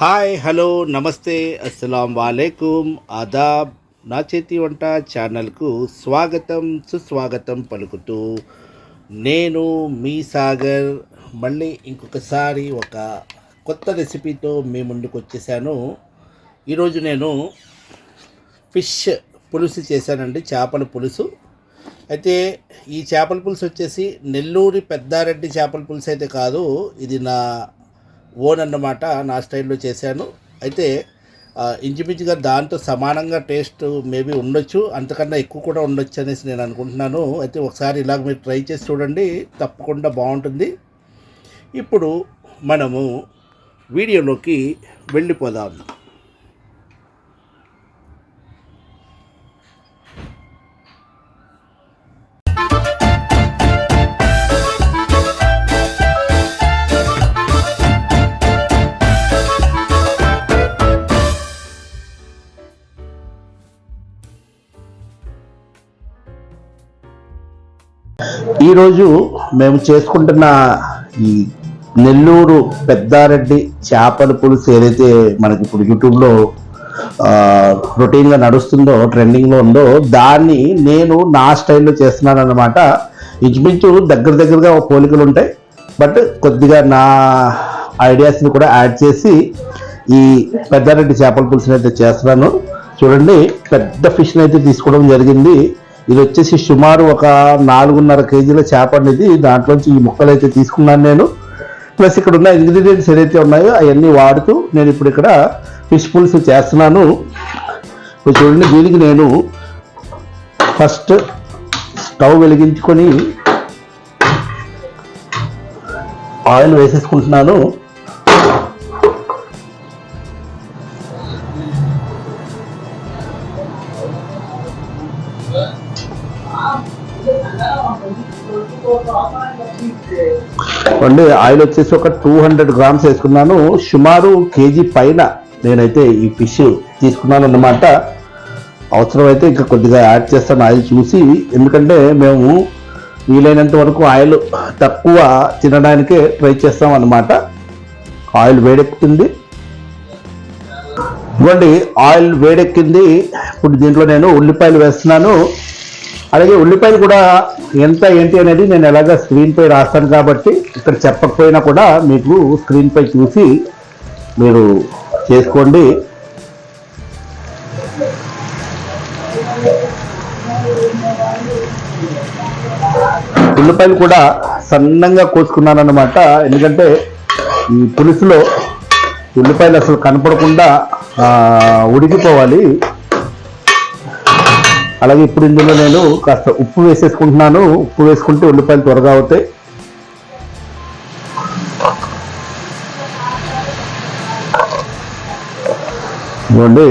Hi hello నమస్తే అస్సలం వాలేకుమ్ ఆదాబ్ నా చేతి వంట ఛానల్కు స్వాగతం సుస్వాగతం పలుకుతూ నేను మీ సాగర్. మళ్ళీ ఇంకొకసారి ఒక కొత్త రెసిపీతో మీ ముందుకు వచ్చేసాను. ఈరోజు నేను ఫిష్ పులుసు చేశానండి చేపల పులుసు. అయితే ఈ చేపల పులుసు వచ్చేసి నెల్లూరి పెద్దారెడ్డి చేపల పులుసు అయితే కాదు ఇది నా ఓన్ అన్నమాట నా స్టైల్లో చేశాను. అయితే ఇంచుమించుగా దాంతో సమానంగా టేస్ట్ మేబీ ఉండొచ్చు అంతకన్నా ఎక్కువ కూడా ఉండొచ్చు అనేసి నేను అనుకుంటున్నాను. అయితే ఒకసారి ఇలాగ మీరు ట్రై చేసి చూడండి తప్పకుండా బాగుంటుంది. ఇప్పుడు మనము వీడియోలోకి వెళ్ళిపోదాం. ఈరోజు మేము చేసుకుంటున్న ఈ నెల్లూరు పెద్దారెడ్డి చేపల పులుసు ఏదైతే మనకి ఇప్పుడు యూట్యూబ్లో రొటీన్గా నడుస్తుందో ట్రెండింగ్లో ఉందో దాన్ని నేను నా స్టైల్లో చేస్తున్నాను అనమాట ఇంచుమించు దగ్గర దగ్గరగా ఒక పోలికలు ఉంటాయి. బట్ కొద్దిగా నా ఐడియాస్ని కూడా యాడ్ చేసి ఈ పెద్దారెడ్డి చేపల పులుసుని అయితే చేస్తున్నాను. చూడండి పెద్ద ఫిష్ని అయితే తీసుకోవడం జరిగింది. ఇది వచ్చేసి సుమారు ఒక నాలుగున్నర కేజీల చేప అనేది దాంట్లోంచి ఈ ముక్కలు అయితే తీసుకున్నాను నేను. ప్లస్ ఇక్కడ ఉన్న ఇంగ్రీడియంట్స్ ఏదైతే ఉన్నాయో అవన్నీ వాడుతూ నేను ఇప్పుడు ఇక్కడ ఫిష్ పులుసు చేస్తున్నాను. ఇప్పుడు చూడండి దీనికి నేను ఫస్ట్ స్టవ్ వెలిగించుకొని ఆయిల్ వేసేసుకుంటున్నాను. అండి ఆయిల్ వచ్చేసి ఒక టూ హండ్రెడ్ గ్రామ్స్ వేసుకున్నాను. సుమారు కేజీ పైన నేనైతే ఈ ఫిష్ తీసుకున్నాను అన్నమాట. అవసరమైతే ఇంకా కొద్దిగా యాడ్ చేస్తాను ఆయిల్ చూసి. ఎందుకంటే మేము వీలైనంత వరకు ఆయిల్ తక్కువ తినడానికే ట్రై చేస్తాం అన్నమాట. ఆయిల్ వేడెక్కుతుంది. ఇవ్వండి ఆయిల్ వేడెక్కింది. ఇప్పుడు దీంట్లో నేను ఉల్లిపాయలు వేస్తున్నాను. అలాగే ఉల్లిపాయలు కూడా ఎంత ఏంటి అనేది నేను ఎలాగ స్క్రీన్పై రాస్తాను కాబట్టి ఇక్కడ చెప్పకపోయినా కూడా మీకు స్క్రీన్పై చూసి మీరు చేసుకోండి. ఉల్లిపాయలు కూడా సన్నంగా కోసుకున్నాను అనమాట ఎందుకంటే ఈ పులుసులో ఉల్లిపాయలు అసలు కనపడకుండా ఉడికిపోవాలి. అలాగే ఇప్పుడు ఇందులో నేను కాస్త ఉప్పు వేసేసుకుంటున్నాను. ఉప్పు వేసుకుంటే ఉల్లిపాయలు త్వరగా అవుతాయి. ఇదిగోండి.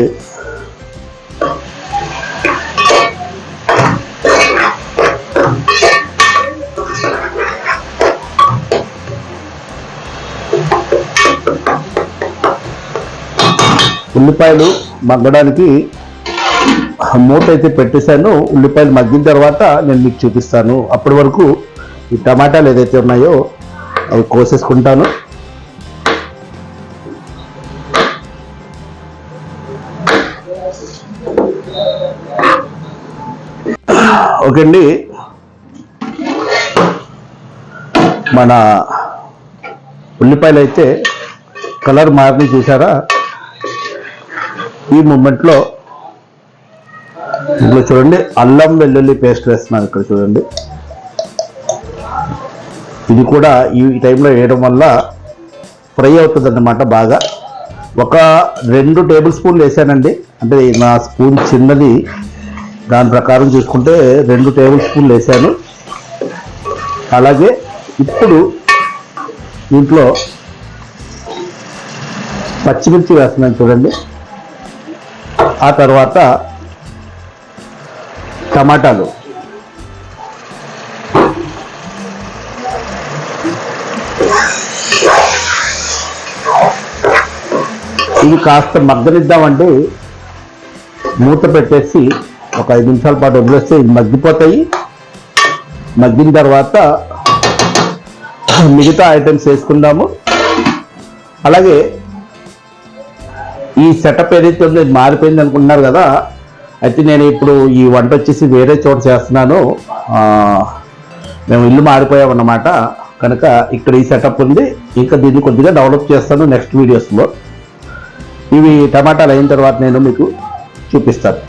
ఉల్లిపాయలు మగ్గడానికి మూత అయితే పెట్టేశాను ఉల్లిపాయలు మగ్గిన తర్వాత నేను మీకు చూపిస్తాను. అప్పటి వరకు ఈ టమాటాలు ఏదైతే ఉన్నాయో అవి కోసేసుకుంటాను. ఓకే అండి. మన ఉల్లిపాయలు అయితే కలర్ మారిని చూసారా? ఈ మూమెంట్లో ఇందులో చూడండి అల్లం వెల్లుల్లి పేస్ట్ వేస్తున్నాను ఇక్కడ చూడండి. ఇది కూడా ఈ టైంలో వేయడం వల్ల ఫ్రై అవుతుంది అన్నమాట బాగా. ఒక రెండు టేబుల్ స్పూన్లు వేసానండి. అంటే నా స్పూన్ చిన్నది దాని ప్రకారం చూసుకుంటే రెండు టేబుల్ స్పూన్లు వేసాను. అలాగే ఇప్పుడు దీంట్లో పచ్చిమిర్చి వేస్తున్నాను చూడండి. ఆ తర్వాత టమాటాలు. ఇవి కాస్త మగ్గనిద్దామంటే మూత పెట్టేసి ఒక ఐదు నిమిషాల పాటు వదిలేస్తే ఇవి మగ్గిపోతాయి. మగ్గిన తర్వాత మిగతా ఐటమ్స్ వేసుకుందాము. అలాగే ఈ సెటప్ ఏదైతే ఉందో ఇది మారిపోయింది అనుకుంటున్నారు కదా అయితే నేను ఇప్పుడు ఈ వంట వచ్చేసి వేరే చోట చేస్తున్నాను. మేము ఇల్లు మారిపోయామన్నమాట. కనుక ఇక్కడ ఈ సెటప్ ఉంది. ఇంకా దీన్ని కొద్దిగా డెవలప్ చేస్తాను నెక్స్ట్ వీడియోస్లో ఇవి టమాటాలు అయిన తర్వాత నేను మీకు చూపిస్తాను.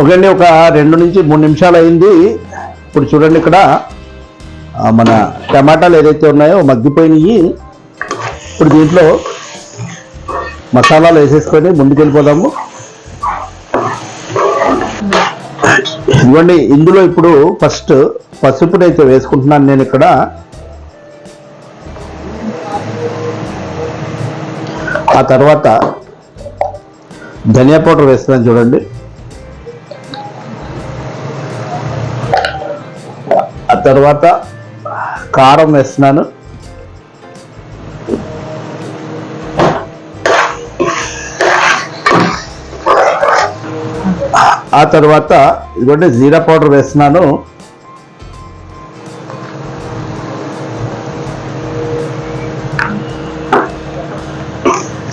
ఓకే అండి ఒక రెండు నుంచి మూడు నిమిషాలు అయింది. ఇప్పుడు చూడండి ఇక్కడ మన టమాటాలు ఏదైతే ఉన్నాయో మగ్గిపోయినాయి. ఇప్పుడు దీంట్లో మసాలాలు వేసేసుకొని ముందుకెళ్ళిపోదాము. ఇదిగోండి ఇందులో ఇప్పుడు ఫస్ట్ పసుపునైతే వేసుకుంటున్నాను నేను ఇక్కడ. ఆ తర్వాత ధనియా పౌడర్ వేస్తున్నాను చూడండి. ఆ తర్వాత కారం వేస్తున్నాను. ఆ తర్వాత ఇదిగోండి జీరా పౌడర్ వేస్తున్నాను.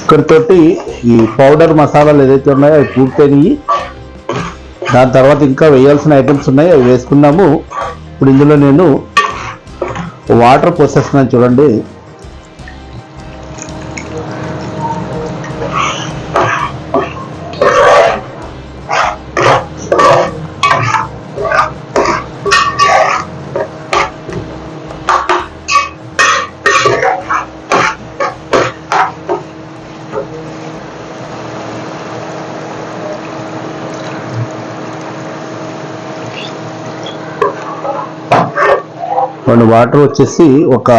ఇక్కడితోటి ఈ పౌడర్ మసాలాలు ఏదైతే ఉన్నాయో అవి పూర్తయినాయి. దాని తర్వాత ఇంకా వేయాల్సిన ఐటమ్స్ ఉన్నాయి అవి వేసుకున్నాము. ఇప్పుడు ఇందులో నేను వాటర్ పోసేస్తున్నాను చూడండి. వాటర్ వచ్చేసి ఒక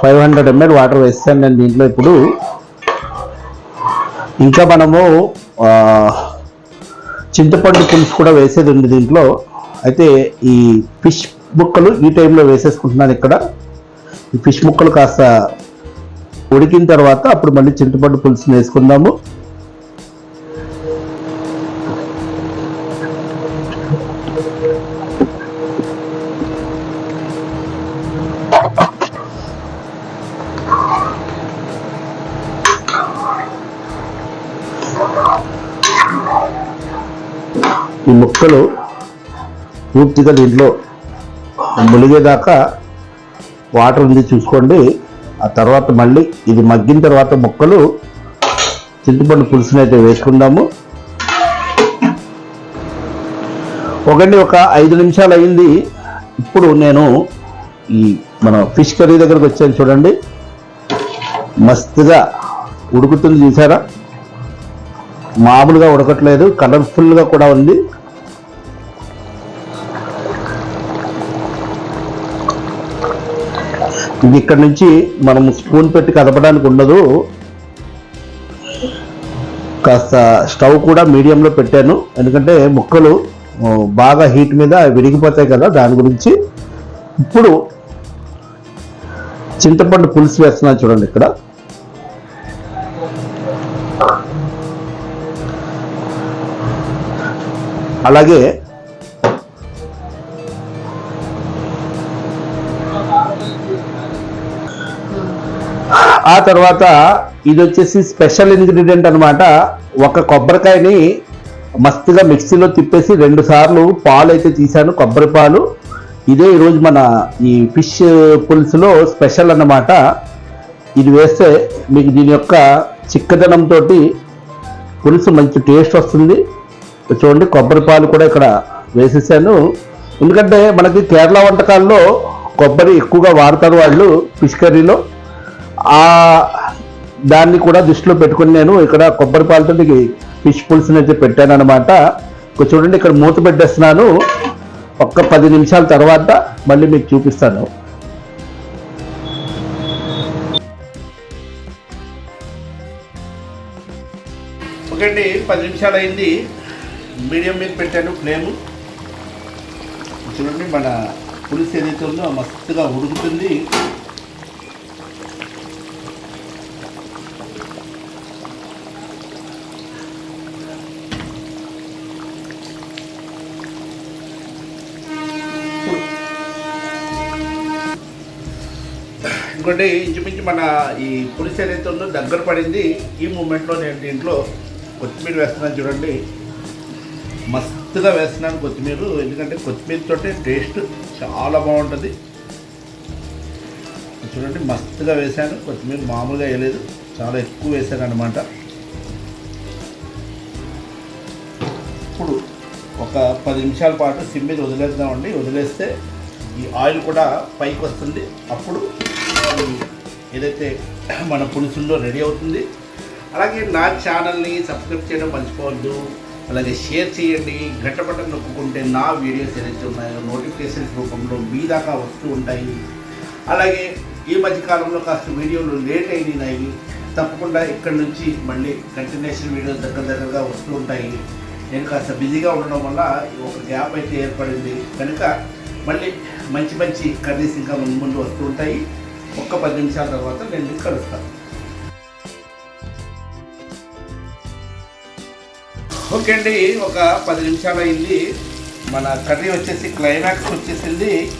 ఫైవ్ హండ్రెడ్ ఎంఎల్ వాటర్ వేస్తాను నేను దీంట్లో ఇప్పుడు. ఇంకా మనము చింతపండు పులుసు కూడా వేసేది ఉంది దీంట్లో. అయితే ఈ ఫిష్ ముక్కలు ఈ టైంలో వేసేసుకుంటున్నాను ఇక్కడ. ఈ ఫిష్ ముక్కలు కాస్త ఉడికిన తర్వాత అప్పుడు మళ్ళీ చింతపండు పులుసుని వేసుకుందాము. ఈ ముక్కలు పూర్తిగా దీంట్లో ములిగేదాకా వాటర్ ఉంది చూసుకోండి. ఆ తర్వాత మళ్ళీ ఇది మగ్గిన తర్వాత ముక్కలు చింతపండు పులుసుని అయితే వేసుకుందాము. ఒకటి ఒక ఐదు నిమిషాలు అయింది. ఇప్పుడు నేను ఈ మన ఫిష్ కర్రీ దగ్గరకు వచ్చాను చూడండి. మస్తుగా ఉడుకుతుంది చూసారా? మామూలుగా ఉడకట్లేదు కలర్ఫుల్గా కూడా ఉంది. ఇది ఇక్కడ నుంచి మనం స్పూన్ పెట్టి కదపడానికి ఉండదు. కాస్త స్టవ్ కూడా మీడియంలో పెట్టాను. ఎందుకంటే ముక్కలు బాగా హీట్ మీద విరిగిపోతాయి కదా దాని గురించి. ఇప్పుడు చింతపండు పులుసు వేస్తున్నాను చూడండి ఇక్కడ. అలాగే ఆ తర్వాత ఇది వచ్చేసి స్పెషల్ ఇంగ్రీడియంట్ అన్నమాట. ఒక కొబ్బరికాయని మస్తుగా మిక్సీలో తిప్పేసి రెండు సార్లు పాలు అయితే తీశాను కొబ్బరి పాలు. ఇదే ఈరోజు మన ఈ ఫిష్ పులుసులో స్పెషల్ అన్నమాట. ఇది వేస్తే మీకు దీని యొక్క చిక్కదనంతో పులుసు మంచి టేస్ట్ వస్తుంది. చూడండి కొబ్బరి పాలు కూడా ఇక్కడ వేసేసాను. ఎందుకంటే మనకి కేరళ వంటకాల్లో కొబ్బరి ఎక్కువగా వాడతారు వాళ్ళు ఫిష్ కర్రీలో. ఆ దాన్ని కూడా దృష్టిలో పెట్టుకుని నేను ఇక్కడ కొబ్బరి పాలతో ఫిష్ పులుసుని అయితే పెట్టాను అనమాట చూడండి ఇక్కడ మూత పెట్టేస్తున్నాను. ఒక్క పది నిమిషాల తర్వాత మళ్ళీ మీకు చూపిస్తాను. ఓకే అండి పది నిమిషాలు అయింది. మీడియం మీద పెట్టాను ఫ్లేము. చూడండి మన పులుసు ఏదైతే ఉందో మస్తుగా ఉడుకుతుంది. ఎందుకంటే ఇంచుమించు మన ఈ పులుసు ఏదైతే ఉందో దగ్గర పడింది ఈ మూమెంట్లో నేను దీంట్లో కొత్తిమీర వేస్తున్నాను చూడండి. మస్తుగా వేస్తున్నాను కొత్తిమీర ఎందుకంటే కొత్తిమీరతో టేస్ట్ చాలా బాగుంటుంది. చూడండి మస్తుగా వేసాను కొత్తిమీర మామూలుగా వేయలేదు. చాలా ఎక్కువ వేసాను అనమాట ఇప్పుడు ఒక పది నిమిషాల పాటు సిమ్ మీద వదిలేద్దామండి. వదిలేస్తే ఈ ఆయిల్ కూడా పైకి వస్తుంది. అప్పుడు ఏదైతే మన పులుసుల్లో రెడీ అవుతుంది. అలాగే నా ఛానల్ని సబ్స్క్రైబ్ చేయడం మర్చిపోవద్దు. అలాగే షేర్ చేయండి గంట బటన్ నొక్కుంటే నా వీడియోస్ ఏదైతే ఉన్నాయో నోటిఫికేషన్స్ రూపంలో మీ దాకా వస్తూ ఉంటాయి. అలాగే ఈ మధ్యకాలంలో కాస్త వీడియోలు లేట్ అయినాయి. తప్పకుండా ఇక్కడ నుంచి మళ్ళీ కంటిన్యూషన్ వీడియోస్ దగ్గర దగ్గరగా వస్తూ ఉంటాయి. నేను కాస్త బిజీగా ఉండడం వల్ల ఒక గ్యాప్ అయితే ఏర్పడింది. కనుక మళ్ళీ మంచి మంచి కర్రీస్ ఇంకా ముందు ముందు వస్తూ ఉంటాయి. ఒక్క పది నిమిషాల తర్వాత నేను కలుస్తాను. ఓకే అండి ఒక పది నిమిషాలు అయింది. మన కర్రీ వచ్చేసి క్లైమాక్స్ వచ్చేసింది.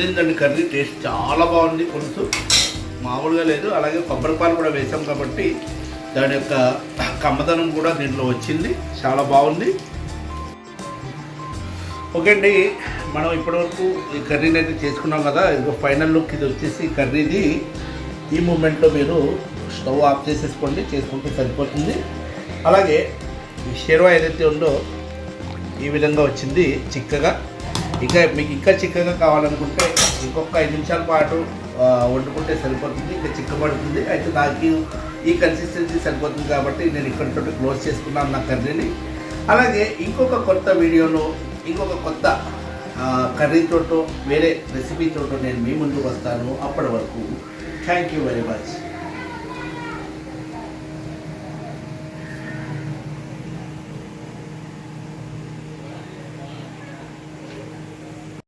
అదిరిందండి కర్రీ టేస్ట్ చాలా బాగుంది పులుసు. మామూలుగా లేదు అలాగే కొబ్బరిపాలు కూడా వేసాం కాబట్టి దాని యొక్క కమ్మదనం కూడా దీంట్లో వచ్చింది చాలా బాగుంది. ఓకే అండి మనం ఇప్పటివరకు ఈ కర్రీని అయితే చేసుకున్నాం కదా ఇదిగో ఫైనల్ లుక్ ఇది వచ్చేసి కర్రీది. ఈ మూమెంట్లో మీరు స్టవ్ ఆఫ్ చేసేసుకోండి చేసుకుంటే సరిపోతుంది. అలాగే ఈ ఏదైతే ఉందో ఈ విధంగా వచ్చింది చిక్కగా. ఇంకా మీకు ఇంకా చిక్కగా కావాలనుకుంటే ఇంకొక ఐదు నిమిషాల పాటు వండుకుంటే సరిపోతుంది. ఇంకా చిక్కబడుతుంది. అయితే నాకు ఈ కన్సిస్టెన్సీ సరిపోతుంది కాబట్టి నేను ఇక్కడితో క్లోజ్ చేసుకున్నాను నా కర్రీని. అలాగే ఇంకొక కొత్త వీడియోలో ఇంకొక కొత్త కర్రీతోటో వేరే రెసిపీతోటో నేను మీ ముందుకు వస్తాను అప్పటి వరకు. Thank you very much